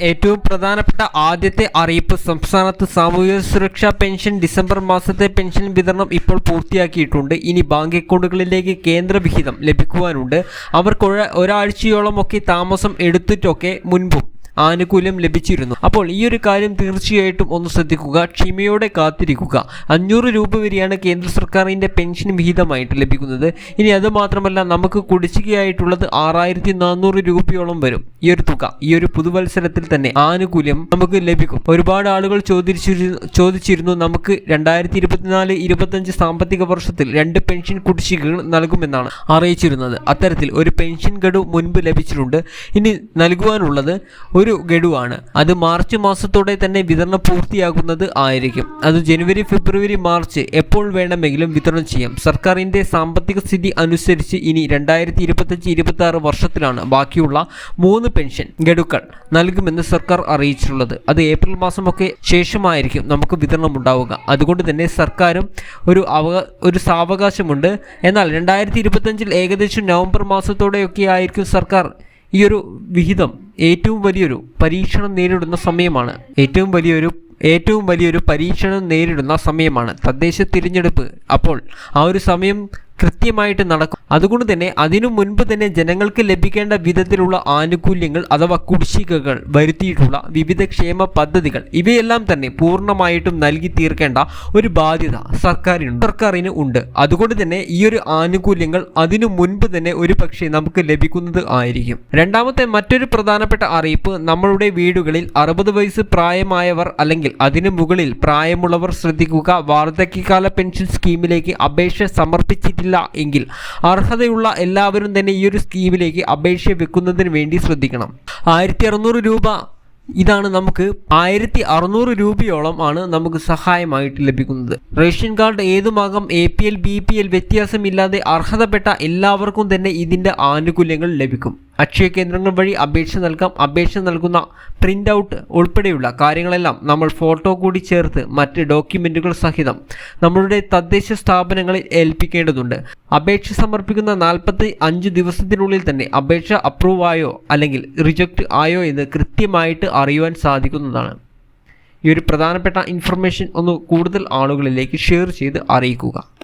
ഏറ്റവും പ്രധാനപ്പെട്ട ആദ്യത്തെ അറിയിപ്പ് സംസ്ഥാനത്ത് സാമൂഹിക സുരക്ഷാ പെൻഷൻ ഡിസംബർ മാസത്തെ പെൻഷൻ വിതരണം ഇപ്പോൾ പൂർത്തിയാക്കിയിട്ടുണ്ട്. ഇനി ബാങ്ക് അക്കൗണ്ടുകളിലേക്ക് കേന്ദ്ര വിഹിതം ലഭിക്കുവാനുണ്ട്. അവർക്ക് ഒര- ഒരാഴ്ചയോളമൊക്കെ താമസം എടുത്തിട്ടൊക്കെ മുൻപും ആനുകൂല്യം ലഭിച്ചിരുന്നു. അപ്പോൾ ഈ ഒരു കാര്യം തീർച്ചയായിട്ടും ഒന്ന് ശ്രദ്ധിക്കുക. ക്ഷമയോടെ കാത്തിരിക്കുക. അഞ്ഞൂറ് രൂപ വരെയാണ് കേന്ദ്ര സർക്കാരിന്റെ പെൻഷൻ വിഹിതമായിട്ട് ലഭിക്കുന്നത്. ഇനി അത് മാത്രമല്ല നമുക്ക് കുടിശ്ശികയായിട്ടുള്ളത് ആറായിരത്തി നാനൂറ് രൂപയോളം വരും. ഈ ഒരു തുക ഈ ഒരു പുതുവത്സരത്തിൽ തന്നെ ആനുകൂല്യം നമുക്ക് ലഭിക്കും. ഒരുപാട് ആളുകൾ ചോദിച്ചിരുന്നു ചോദിച്ചിരുന്നു നമുക്ക് രണ്ടായിരത്തി ഇരുപത്തിനാല് ഇരുപത്തഞ്ച് സാമ്പത്തിക വർഷത്തിൽ രണ്ട് പെൻഷൻ കുടിശ്ശികകൾ നൽകുമെന്നാണ് അറിയിച്ചിരുന്നത്. അത്തരത്തിൽ ഒരു പെൻഷൻ ഗഡു മുൻപ് ലഭിച്ചിട്ടുണ്ട്. ഇനി നൽകുവാനുള്ളത് ഒരു ഗഡുവാണ്. അത് മാർച്ച് മാസത്തോടെ തന്നെ വിതരണം പൂർത്തിയാകുന്നത് ആയിരിക്കും. അത് ജനുവരി ഫെബ്രുവരി മാർച്ച് എപ്പോൾ വേണമെങ്കിലും വിതരണം ചെയ്യാം. സർക്കാരിന്റെ സാമ്പത്തിക സ്ഥിതി അനുസരിച്ച് ഇനി രണ്ടായിരത്തി ഇരുപത്തഞ്ച് ഇരുപത്തി ആറ് വർഷത്തിലാണ് ബാക്കിയുള്ള മൂന്ന് പെൻഷൻ ഗഡുക്കൾ നൽകുമെന്ന് സർക്കാർ അറിയിച്ചിട്ടുള്ളത്. അത് ഏപ്രിൽ മാസമൊക്കെ ശേഷമായിരിക്കും നമുക്ക് വിതരണം ഉണ്ടാവുക. അതുകൊണ്ട് തന്നെ സർക്കാരും ഒരു ഒരു സാവകാശമുണ്ട്. എന്നാൽ രണ്ടായിരത്തി ഇരുപത്തഞ്ചിൽ ഏകദേശം നവംബർ മാസത്തോടെയൊക്കെ ആയിരിക്കും സർക്കാർ ഈ ഒരു വിഹിതം ഏറ്റവും വലിയൊരു പരീക്ഷണം നേരിടുന്ന സമയമാണ്. ഏറ്റവും വലിയൊരു ഏറ്റവും വലിയൊരു പരീക്ഷണം നേരിടുന്ന സമയമാണ്. തദ്ദേശ തിരഞ്ഞെടുപ്പ്. അപ്പോൾ ആ ഒരു സമയം കൃത്യമായിട്ട് നടക്കും. അതുകൊണ്ട് തന്നെ അതിനു മുൻപ് തന്നെ ജനങ്ങൾക്ക് ലഭിക്കേണ്ട വിധത്തിലുള്ള ആനുകൂല്യങ്ങൾ അഥവാ കുടിശ്ശികകൾ വരുത്തിയിട്ടുള്ള വിവിധ ക്ഷേമ പദ്ധതികൾ ഇവയെല്ലാം തന്നെ പൂർണമായിട്ടും നൽകി തീർക്കേണ്ട ഒരു ബാധ്യത സർക്കാരിനുണ്ട്. സർക്കാരിന് ഉണ്ട്. അതുകൊണ്ട് തന്നെ ഈ ഒരു ആനുകൂല്യങ്ങൾ അതിനു മുൻപ് തന്നെ ഒരു പക്ഷേ നമുക്ക് ലഭിക്കുന്നത് ആയിരിക്കും. രണ്ടാമത്തെ മറ്റൊരു പ്രധാനപ്പെട്ട അറിയിപ്പ് നമ്മളുടെ വീടുകളിൽ അറുപത് വയസ്സ് പ്രായമായവർ അല്ലെങ്കിൽ അതിനു മുകളിൽ പ്രായമുള്ളവർ ശ്രദ്ധിക്കുക വാർദ്ധക്യകാല പെൻഷൻ സ്കീമിലേക്ക് അപേക്ഷ സമർപ്പിച്ചിട്ടില്ല എങ്കിൽ അർഹതയുള്ള എല്ലാവരും തന്നെ ഈ ഒരു സ്കീമിലേക്ക് അപേക്ഷ വെക്കുന്നതിന് വേണ്ടി ശ്രദ്ധിക്കണം. ആയിരത്തി അറുന്നൂറ് രൂപ ഇതാണ് നമുക്ക് ആയിരത്തി അറുന്നൂറ് രൂപയോളം ആണ് നമുക്ക് സഹായമായിട്ട് ലഭിക്കുന്നത്. Ration card ഏതുമാകാം A P L B P L വ്യത്യാസമില്ലാതെ അർഹതപ്പെട്ട എല്ലാവർക്കും തന്നെ ഇതിന്റെ ആനുകൂല്യങ്ങൾ ലഭിക്കും. അക്ഷയ കേന്ദ്രങ്ങൾ വഴി അപേക്ഷ നൽകാം. അപേക്ഷ നൽകുന്ന പ്രിന്റ് ഔട്ട് ഉൾപ്പെടെയുള്ള കാര്യങ്ങളെല്ലാം നമ്മൾ ഫോട്ടോ കൂടി ചേർത്ത് മറ്റ് ഡോക്യുമെന്റുകൾ സഹിതം നമ്മളുടെ തദ്ദേശ സ്ഥാപനങ്ങളിൽ ഏൽപ്പിക്കേണ്ടതുണ്ട്. അപേക്ഷ സമർപ്പിക്കുന്ന നാൽപ്പത്തി അഞ്ച് ദിവസത്തിനുള്ളിൽ തന്നെ അപേക്ഷ അപ്രൂവ് ആയോ അല്ലെങ്കിൽ റിജക്റ്റ് ആയോ എന്ന് കൃത്യമായിട്ട് അറിയുവാൻ സാധിക്കുന്നതാണ്. ഈ ഒരു പ്രധാനപ്പെട്ട ഇൻഫർമേഷൻ ഒന്ന് കൂടുതൽ ആളുകളിലേക്ക് ഷെയർ ചെയ്ത് അറിയിക്കുക.